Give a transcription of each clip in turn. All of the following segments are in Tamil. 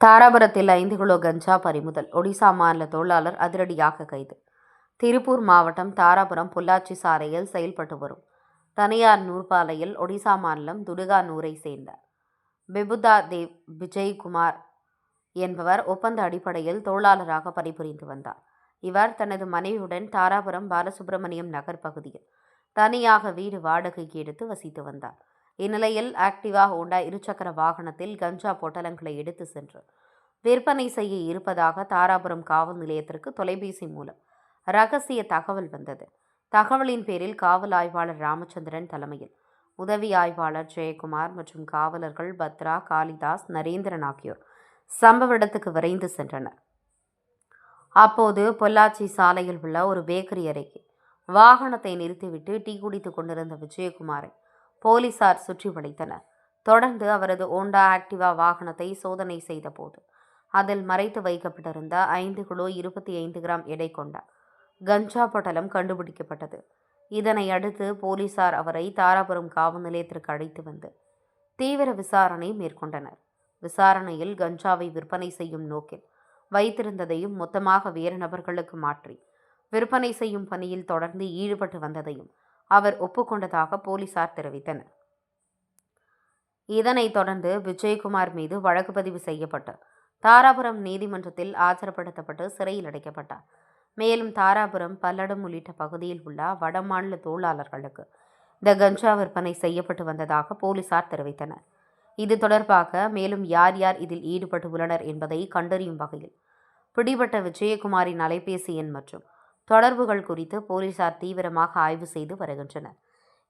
தாராபுரத்தில் ஐந்து கிலோ கஞ்சா பறிமுதல். ஒடிசா மாநில தொழிலாளர் அதிரடியாக கைது. திருப்பூர் மாவட்டம் தாராபுரம் பொள்ளாச்சி சாலையில் செயல்பட்டு வரும். தனியார் நூற்பாலையில் ஒடிசா மாநிலம் துடுகானூரை சேர்ந்த பிபுதா தேவ் விஜய்குமார் என்பவர் ஒப்பந்த அடிப்படையில் தொழிலாளராக பணிபுரிந்து வந்தார். இவர் தனது மனைவியுடன் தாராபுரம் பாலசுப்பிரமணியம் நகர் பகுதியில் தனியாக வீடு வாடகைக்கு எடுத்து வசித்து வந்தார். இந்நிலையில் ஆக்டிவா ஹோண்டா இருசக்கர வாகனத்தில் கஞ்சா பொட்டலங்களை எடுத்து சென்று விற்பனை செய்ய இருப்பதாக தாராபுரம் காவல் நிலையத்திற்கு தொலைபேசி மூலம் ரகசிய தகவல் வந்தது. தகவலின் பேரில் காவல் ஆய்வாளர் ராமச்சந்திரன் தலைமையில் உதவி ஆய்வாளர் ஜெயக்குமார் மற்றும் காவலர்கள் பத்ரா காளிதாஸ் நரேந்திரன் ஆகியோர் சம்பவ இடத்துக்கு விரைந்து சென்றனர். அப்போது பொள்ளாச்சி சாலையில் உள்ள ஒரு பேக்கரி அறைக்கு வாகனத்தை நிறுத்திவிட்டு டீ குடித்துக் கொண்டிருந்த விஜயகுமாரை போலீசார் சுற்றி வளைத்தனர். தொடர்ந்து அவரது ஓண்டா ஆக்டிவா வாகனத்தை சோதனை செய்தபோது அதில் மறைத்து வைக்கப்பட்டிருந்த ஐந்து கிலோ இருபத்தி ஐந்து கிராம் எடை கொண்ட கஞ்சா பொட்டலம் கண்டுபிடிக்கப்பட்டது. இதனை அடுத்து போலீசார் அவரை தாராபுரம் காவல் நிலையத்திற்கு அழைத்து வந்து தீவிர விசாரணை மேற்கொண்டனர். விசாரணையில் கஞ்சாவை விற்பனை செய்யும் நோக்கில் வைத்திருந்ததையும் மொத்தமாக வேறு நபர்களுக்கு மாற்றி விற்பனை செய்யும் பணியில் தொடர்ந்து ஈடுபட்டு வந்ததையும் அவர் ஒப்புக்கொண்டதாக போலீசார் தெரிவித்தனர். இதனைத் தொடர்ந்து விஜயகுமார் மீது வழக்கு பதிவு செய்யப்பட்டு தாராபுரம் நீதிமன்றத்தில் ஆஜர்படுத்தப்பட்டு சிறையில் அடைக்கப்பட்டார். மேலும் தாராபுரம் பல்லடம் உள்ளிட்ட பகுதியில் உள்ள வடமாநில தொழிலாளர்களுக்கு இந்த கஞ்சா விற்பனை செய்யப்பட்டு வந்ததாக போலீசார் தெரிவித்தனர். இது தொடர்பாக மேலும் யார் யார் இதில் ஈடுபட்டு உள்ளனர் என்பதை கண்டறியும் வகையில் பிடிபட்ட விஜயகுமாரின் அலைபேசி எண் மற்றும் தொடர்புகள் குறித்து போலீசார் தீவிரமாக ஆய்வு செய்து வருகின்றனர்.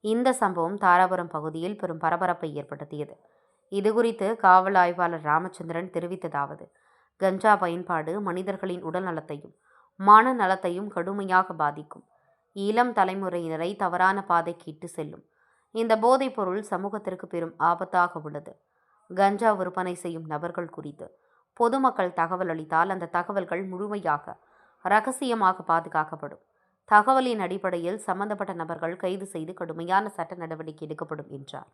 இந்த சம்பவம் தாராபுரம் பகுதியில் பெரும் பரபரப்பை ஏற்படுத்தியது. இதுகுறித்து காவல் ஆய்வாளர் ராமச்சந்திரன் தெரிவித்ததாவது கஞ்சா பயன்பாடு மனிதர்களின் உடல் நலத்தையும் மனநலத்தையும் கடுமையாக பாதிக்கும். இளம் தலைமுறையினரை தவறான பாதைக்கு இட்டு செல்லும். இந்த போதைப் பொருள் சமூகத்திற்கு பெரும் ஆபத்தாக உள்ளது. கஞ்சா விற்பனை செய்யும் நபர்கள் குறித்து பொதுமக்கள் தகவல் அளித்தால் அந்த தகவல்கள் முழுமையாக ரகசியமாக பாதுகாக்கப்படும். தகவலின் அடிப்படையில் சம்பந்தப்பட்ட நபர்கள் கைது செய்து கடுமையான சட்ட நடவடிக்கை எடுக்கப்படும் என்றார்.